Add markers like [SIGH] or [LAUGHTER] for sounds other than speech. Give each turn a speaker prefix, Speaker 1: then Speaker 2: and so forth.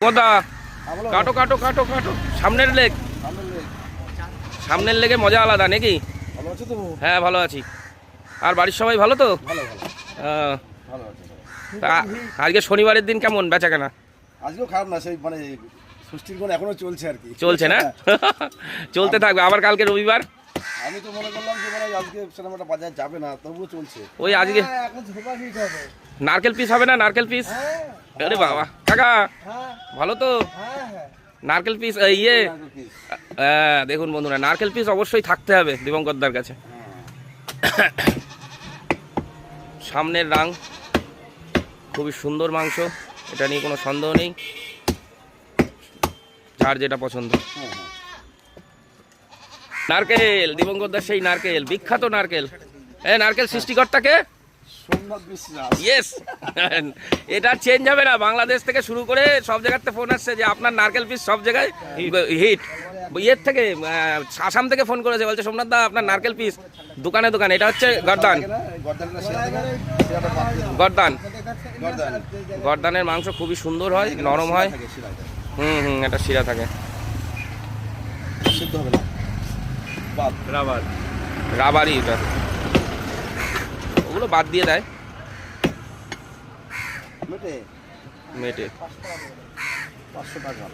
Speaker 1: কোদা কাটো কাটো কাটো কাটো। সামনের লেগ। সামনের লেগে মজা আলাদা নাকি?
Speaker 2: ভালো আছো তো
Speaker 1: হ্যাঁ ভালো আছি। আর বাড়ির সবাই ভালো তো?
Speaker 2: ভালো ভালো
Speaker 1: আহ,
Speaker 2: ভালো আছে
Speaker 1: তা আজকে শনিবারের দিন কেমন বেচা কেনা
Speaker 2: আজকেও খারাপ না সেই মানে ষষ্ঠীর কোণ এখনও চলছে আর কি।
Speaker 1: চলছে না? চলতে থাকবে। আবার কালকে রবিবার?
Speaker 2: আমি তো মনে করলাম যে মানে আজকে সিনেমাটা বাজার যাবে না তবুও চলছে।
Speaker 1: ওই আজকে
Speaker 2: হবে।
Speaker 1: নারকেল পিস হবে না? নারকেল পিস? আরে বাবা কাকা ভালো তো? নারকেল পিস ইয়ে হ্যাঁ, দেখুন বন্ধুরা নারকেল পিস অবশ্যই থাকতে হবে দিবঙ্করদার কাছে। সামনের রাং খুবই সুন্দর মাংস এটা নিয়ে কোনো সন্দেহ নেই। যার যেটা পছন্দ। নারকেল দিবঙ্করদার সেই নারকেল বিখ্যাত নারকেল। এ নারকেল সৃষ্টিকর্তাকে ইয়েস [LAUGHS] এটা চেঞ্জ হবে না। বাংলাদেশ থেকে শুরু করে সব জায়গাতে ফোন আসছে যে আপনার নারকেল পিস সব জায়গায় হিট ইয়ের থেকে আসাম থেকে ফোন করেছে। বলছে সোমনাথ দা আপনার নারকেল পিস দোকানে দোকানে। এটা হচ্ছে গরদান। গরদান। গর্দানের মাংস খুবই সুন্দর হয় নরম হয়। হুম হুম এটা শিরা থাকে।
Speaker 2: সিদ্ধ হবে না? বাদ।
Speaker 1: রাবার। রাবারই এটা। বাদ দিয়ে দেয়।
Speaker 2: মেটে?
Speaker 1: মেটে।
Speaker 2: পাঁচশো টাকা।